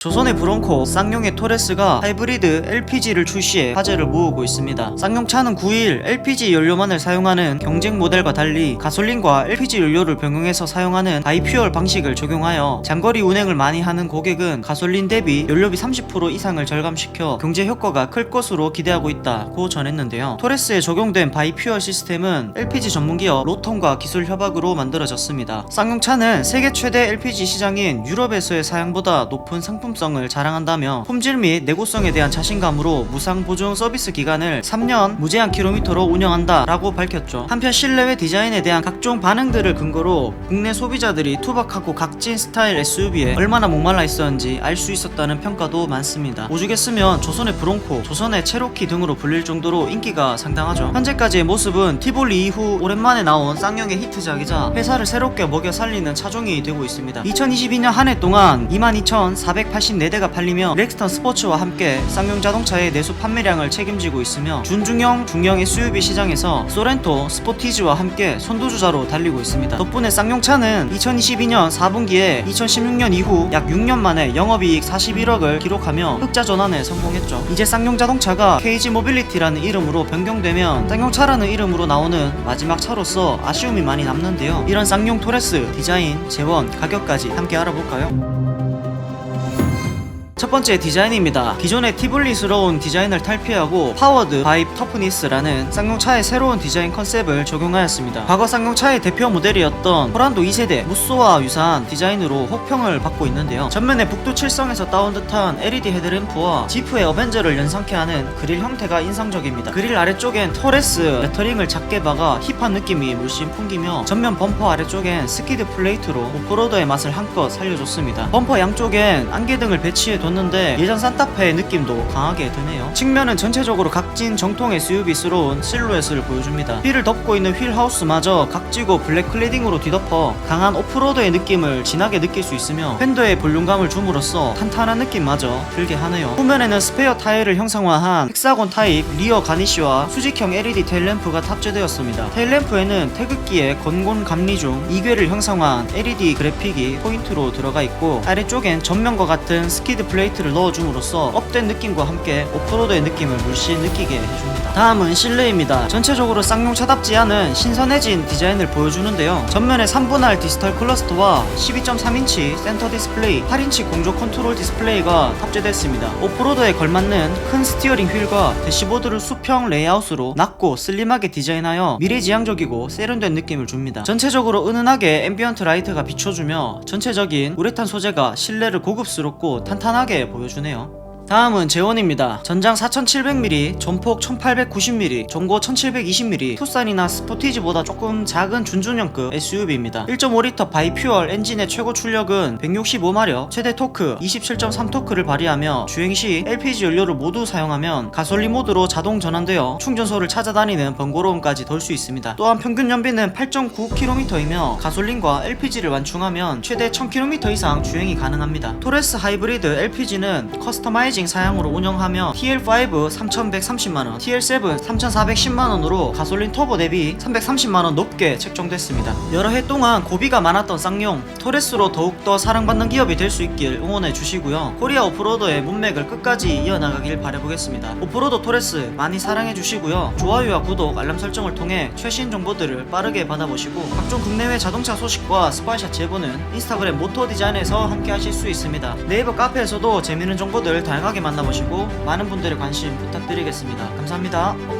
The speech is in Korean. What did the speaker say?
조선의 브론코 쌍용의 토레스가 하이브리드 LPG를 출시해 화제를 모으고 있습니다. 쌍용차는 9일 LPG 연료만을 사용하는 경쟁 모델과 달리 가솔린과 LPG 연료를 병용해서 사용하는 바이퓨얼 방식을 적용하여 장거리 운행을 많이 하는 고객은 가솔린 대비 연료비 30% 이상을 절감시켜 경제 효과가 클 것으로 기대하고 있다고 전했는데요. 토레스에 적용된 바이퓨얼 시스템은 LPG 전문기업 로톤과 기술 협약으로 만들어졌습니다. 쌍용차는 세계 최대 LPG 시장인 유럽에서의 사양보다 높은 상품 성을 자랑한다며 품질 및 내구성에 대한 자신감으로 무상 보증 서비스 기간을 3년 무제한 킬로미터로 운영한다 라고 밝혔죠. 한편 실내외 디자인에 대한 각종 반응들을 근거로 국내 소비자들이 투박하고 각진 스타일 SUV에 얼마나 목말라 있었는지 알 수 있었다는 평가도 많습니다. 오죽했으면 조선의 브론코, 조선의 체로키 등으로 불릴 정도로 인기가 상당하죠. 현재까지의 모습은 티볼리 이후 오랜만에 나온 쌍용의 히트작이자 회사를 새롭게 먹여 살리는 차종이 되고 있습니다. 2022년 한 해 동안 22,484대가 팔리며 렉스턴 스포츠와 함께 쌍용 자동차의 내수 판매량을 책임지고 있으며 준중형, 중형 SUV 시장에서 소렌토, 스포티지와 함께 선두주자로 달리고 있습니다. 덕분에 쌍용차는 2022년 4분기에 2016년 이후 약 6년 만에 영업이익 41억을 기록하며 흑자 전환에 성공했죠. 이제 쌍용 자동차가 KG 모빌리티라는 이름으로 변경되면 쌍용차라는 이름으로 나오는 마지막 차로서 아쉬움이 많이 남는데요. 이런 쌍용 토레스 디자인, 재원, 가격까지 함께 알아볼까요? 첫 번째 디자인입니다. 기존의 티블리스러운 디자인을 탈피하고 파워드 바입 터프니스라는 쌍용차의 새로운 디자인 컨셉을 적용하였습니다. 과거 쌍용차의 대표 모델이었던 호란도 2세대 무쏘와 유사한 디자인으로 호평을 받고 있는데요. 전면에 북두 칠성에서 따온 듯한 LED 헤드램프와 지프의 어벤져를 연상케 하는 그릴 형태가 인상적입니다. 그릴 아래쪽엔 터레스 레터링을 작게 박아 힙한 느낌이 물씬 풍기며 전면 범퍼 아래쪽엔 스키드 플레이트로 오프로더의 맛을 한껏 살려줬습니다. 범퍼 양쪽엔 안개등을 배치해 뒀는데 예전 산타페의 느낌도 강하게 드네요. 측면은 전체적으로 각진 정통 SUV스러운 실루엣을 보여줍니다. 휠을 덮고 있는 휠 하우스마저 각지고 블랙 클레딩으로 뒤덮어 강한 오프로드의 느낌을 진하게 느낄 수 있으며 팬더에 볼륨감을 줌으로써 탄탄한 느낌마저 들게 하네요. 후면에는 스페어 타일을 형상화한 헥사곤 타입 리어 가니쉬와 수직형 LED 테일램프가 탑재되었습니다. 테일램프에는 태극기의 건곤 감리 중 2궤를 형상화한 LED 그래픽이 포인트로 들어가 있고 아래쪽엔 전면과 같은 스키드 플 레이트를 넣어줌으로써 업된 느낌과 함께 오프로드의 느낌을 물씬 느끼게 해줍니다. 다음은 실내입니다. 전체적으로 쌍용 차답지 않은 신선해진 디자인을 보여주는데요. 전면에 3분할 디지털 클러스터와 12.3인치 센터 디스플레이, 8인치 공조 컨트롤 디스플레이가 탑재됐습니다. 오프로드에 걸맞는 큰 스티어링 휠과 대시보드를 수평 레이아웃으로 낮고 슬림하게 디자인하여 미래지향적이고 세련된 느낌을 줍니다. 전체적으로 은은하게 앰비언트 라이트가 비춰주며 전체적인 우레탄 소재가 실내를 고급스럽고 탄탄하게 보여주네요. 다음은 제원입니다. 전장 4700mm, 전폭 1890mm, 전고 1720mm, 투싼이나 스포티지보다 조금 작은 준중형급 SUV입니다. 1.5L 바이퓨얼 엔진의 최고 출력은 165마력, 최대 토크 27.3토크를 발휘하며 주행 시 LPG 연료를 모두 사용하면 가솔린 모드로 자동 전환되어 충전소를 찾아다니는 번거로움까지 덜 수 있습니다. 또한 평균 연비는 8.9km이며 가솔린과 LPG를 완충하면 최대 1000km 이상 주행이 가능합니다. 토레스 하이브리드 LPG는 커스터마이징 사양으로 운영하며 TL5 3130만원, TL7 3410만원으로 가솔린 터보 대비 330만원 높게 책정됐습니다. 여러 해 동안 고비가 많았던 쌍용, 토레스로 더욱더 사랑받는 기업이 될 수 있길 응원해 주시고요. 코리아 오프로더의 문맥을 끝까지 이어나가길 바라보겠습니다. 오프로더 토레스 많이 사랑해 주시고요. 좋아요와 구독, 알람 설정을 통해 최신 정보들을 빠르게 받아보시고 각종 국내외 자동차 소식과 스파이샷 제보는 인스타그램 모토 디자인에서 함께 하실 수 있습니다. 네이버 카페에서도 재미있는 정보들 다양하게 만나보시고 많은 분들의 관심 부탁드리겠습니다. 감사합니다.